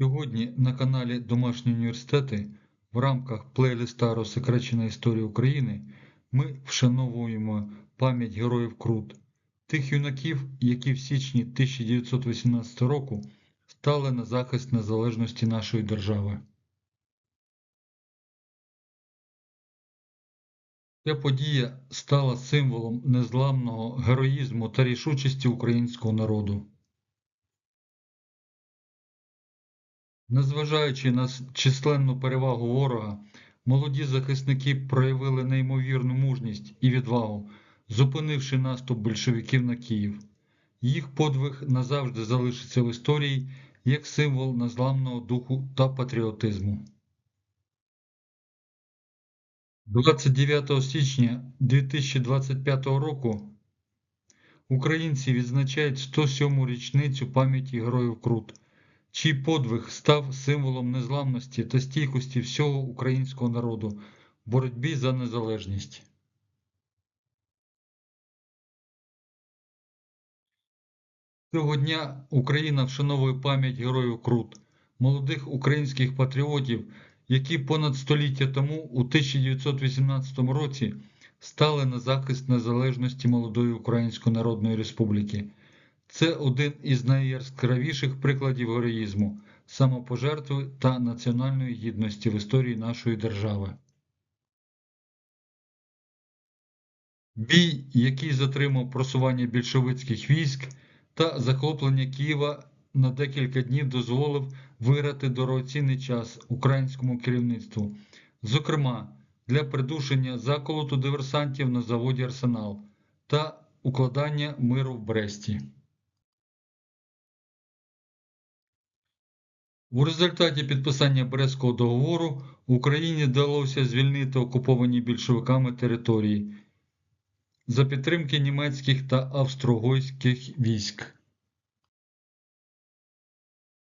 Сьогодні на каналі Домашні університети в рамках плейлиста Розсекречена історія України ми вшановуємо пам'ять героїв Крут, тих юнаків, які в січні 1918 року стали на захист незалежності нашої держави. Ця подія стала символом незламного героїзму та рішучості українського народу. Незважаючи на численну перевагу ворога, молоді захисники проявили неймовірну мужність і відвагу, зупинивши наступ большевиків на Київ. Їх подвиг назавжди залишиться в історії як символ незламного духу та патріотизму. 29 січня 2025 року українці відзначають 107-му річницю пам'яті героїв Крут, чий подвиг став символом незламності та стійкості всього українського народу в боротьбі за незалежність. Цього дня Україна вшановує пам'ять героїв Крут, молодих українських патріотів, які понад століття тому, у 1918 році, стали на захист незалежності молодої Української Народної Республіки. Це один із найяскравіших прикладів героїзму, самопожертви та національної гідності в історії нашої держави. Бій, який затримав просування більшовицьких військ та захоплення Києва на декілька днів дозволив виграти дорогоцінний час українському керівництву, зокрема для придушення заколоту диверсантів на заводі Арсенал та укладання миру в Бресті. У результаті підписання Брестського договору Україні вдалося звільнити окуповані більшовиками території за підтримки німецьких та австро-угорських військ.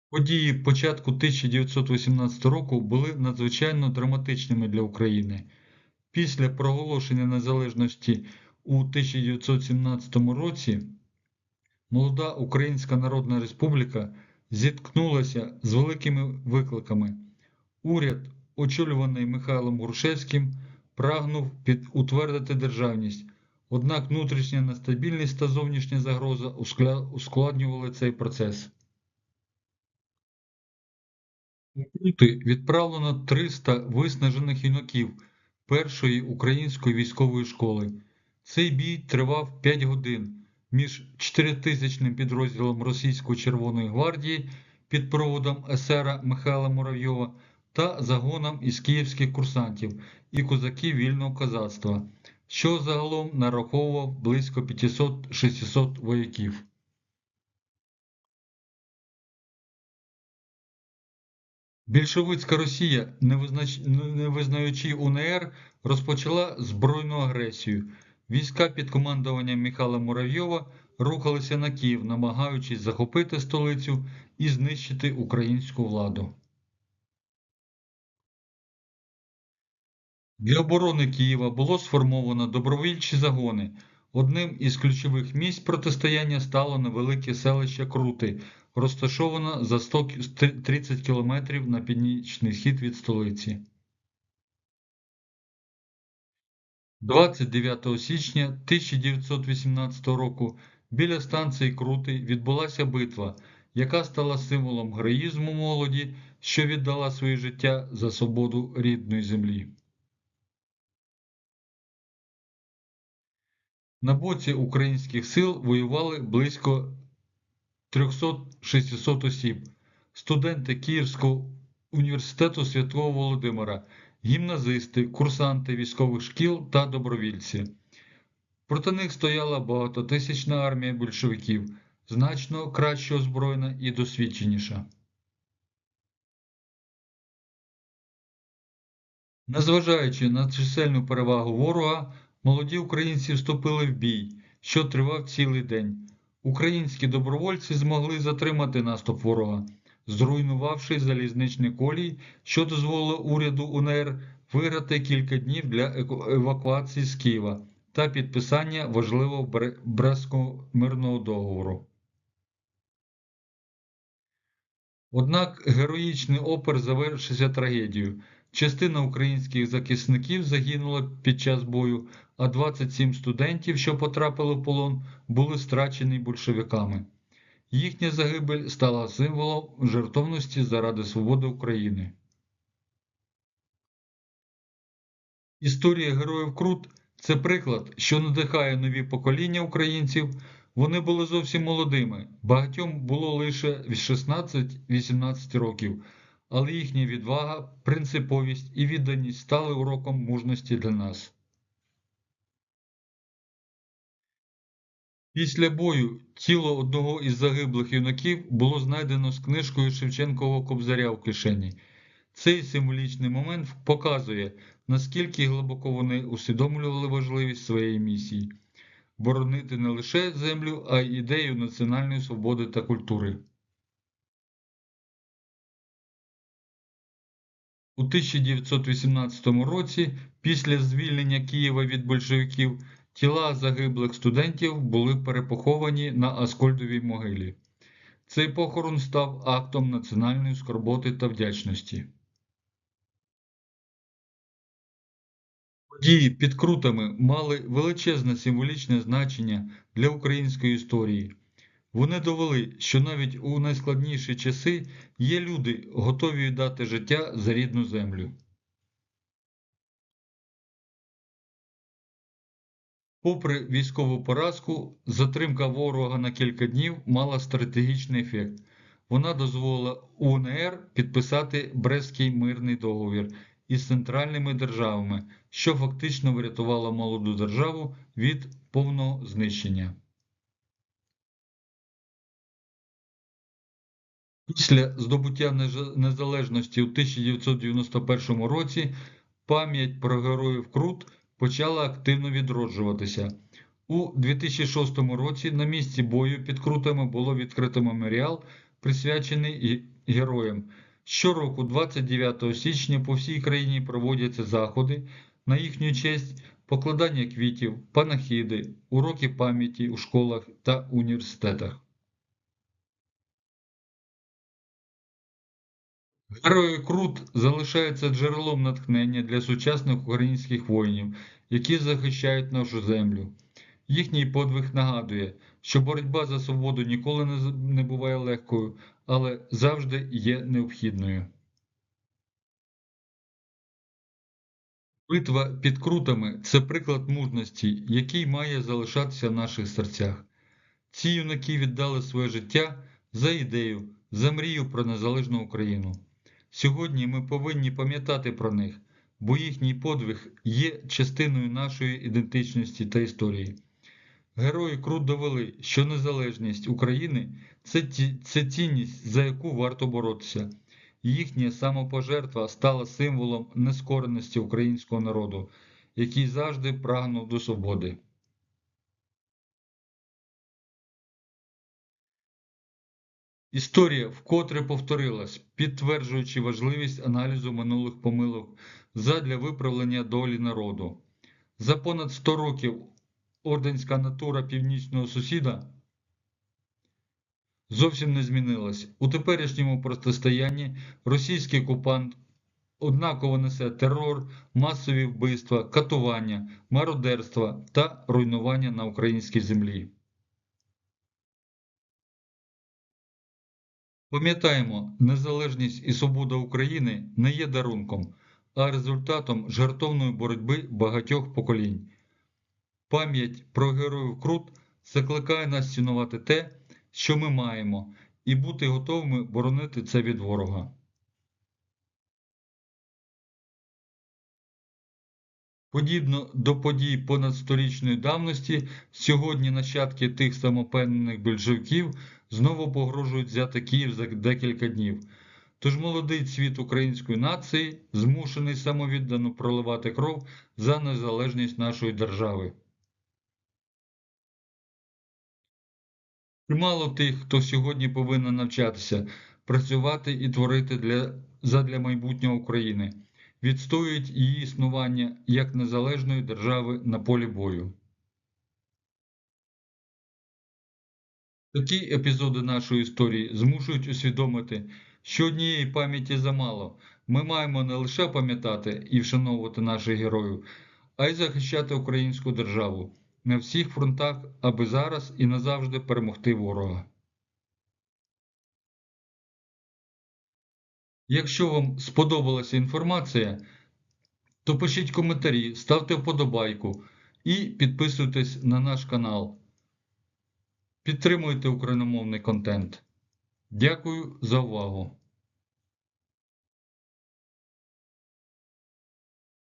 Події початку 1918 року були надзвичайно драматичними для України. Після проголошення незалежності у 1917 році молода Українська Народна Республіка зіткнулася з великими викликами. Уряд, очолюваний Михайлом Грушевським, прагнув утвердити державність, однак внутрішня нестабільність та зовнішня загроза ускладнювали цей процес. У Крути відправлено 300 виснажених юнаків першої української військової школи. Цей бій тривав 5 годин між 4000 підрозділом Російської Червоної гвардії під проводом есера Михайла Муравйова та загоном із київських курсантів і козаків вільного козацтва, що загалом нараховував близько 500-600 вояків. Більшовицька Росія, не визнаючи УНР, розпочала збройну агресію. Війська під командуванням Михайла Муравйова рухалися на Київ, намагаючись захопити столицю і знищити українську владу. Для оборони Києва було сформовано добровільчі загони. Одним із ключових місць протистояння стало невелике селище Крути, розташоване за 130 кілометрів на північний схід від столиці. 29 січня 1918 року біля станції Крути відбулася битва, яка стала символом героїзму молоді, що віддала своє життя за свободу рідної землі. На боці українських сил воювали близько 300-600 осіб, студенти Київського університету Святого Володимира, гімназисти, курсанти військових шкіл та добровільці. Проти них стояла багатотисячна армія більшовиків, значно краще озброєна і досвідченіша. Незважаючи на чисельну перевагу ворога, молоді українці вступили в бій, що тривав цілий день. Українські добровольці змогли затримати наступ ворога, зруйнувавши залізничний колій, що дозволило уряду УНР виграти кілька днів для евакуації з Києва та підписання важливого Брестського мирного договору. Однак героїчний опер завершився трагедією. Частина українських захисників загинула під час бою, а 27 студентів, що потрапили в полон, були страчені большевиками. Їхня загибель стала символом жертовності заради свободи України. Історія героїв Крут це приклад, що надихає нові покоління українців. Вони були зовсім молодими, багатьом було лише 16-18 років, але їхня відвага, принциповість і відданість стали уроком мужності для нас. Після бою тіло одного із загиблих юнаків було знайдено з книжкою Шевченкового Кобзаря в кишені. Цей символічний момент показує, наскільки глибоко вони усвідомлювали важливість своєї місії боронити не лише землю, а й ідею національної свободи та культури. У 1918 році, після звільнення Києва від большевиків, тіла загиблих студентів були перепоховані на Аскольдовій могилі. Цей похорон став актом національної скорботи та вдячності. Події під Крутами мали величезне символічне значення для української історії. Вони довели, що навіть у найскладніші часи є люди, готові дати життя за рідну землю. Попри військову поразку, затримка ворога на кілька днів мала стратегічний ефект. Вона дозволила УНР підписати Брестський мирний договір із центральними державами, що фактично врятувало молоду державу від повного знищення. Після здобуття незалежності у 1991 році пам'ять про героїв Крут почала активно відроджуватися. У 2006 році на місці бою під Крутами було відкрито меморіал, присвячений героям. Щороку, 29 січня, по всій країні проводяться заходи на їхню честь, покладання квітів, панахіди, уроки пам'яті у школах та університетах. Герої Крут залишаються джерелом натхнення для сучасних українських воїнів, які захищають нашу землю. Їхній подвиг нагадує, що боротьба за свободу ніколи не буває легкою, але завжди є необхідною. Битва під крутами це приклад мужності, який має залишатися в наших серцях. Ці юнаки віддали своє життя за ідею, за мрію про незалежну Україну. Сьогодні ми повинні пам'ятати про них, бо їхній подвиг є частиною нашої ідентичності та історії. Герої Крут довели, що незалежність України це, цінність, за яку варто боротися. Їхня самопожертва стала символом нескореності українського народу, який завжди прагнув до свободи. Історія вкотре повторилась, підтверджуючи важливість аналізу минулих помилок задля виправлення долі народу. За понад 100 років орденська натура північного сусіда зовсім не змінилась. У теперішньому протистоянні російський окупант однаково несе терор, масові вбивства, катування, мародерства та руйнування на українській землі. Пам'ятаємо, незалежність і свобода України не є дарунком, а результатом жертовної боротьби багатьох поколінь. Пам'ять про героїв Крут закликає нас цінувати те, що ми маємо, і бути готовими боронити це від ворога. Подібно до подій понад сторічної давності, сьогодні нащадки тих самопевнених більшовиків знову погрожують взяти Київ за декілька днів. Тож молодий цвіт української нації змушений самовіддано проливати кров за незалежність нашої держави. Чимало тих, хто сьогодні повинен навчатися, працювати і творити для, задля майбутнього України, відстоюють її існування як незалежної держави на полі бою. Такі епізоди нашої історії змушують усвідомити, що однієї пам'яті замало. Ми маємо не лише пам'ятати і вшановувати наших героїв, а й захищати українську державу на всіх фронтах, аби зараз і назавжди перемогти ворога. Якщо вам сподобалася інформація, то пишіть коментарі, ставте вподобайку і підписуйтесь на наш канал. Підтримуйте україномовний контент. Дякую за увагу!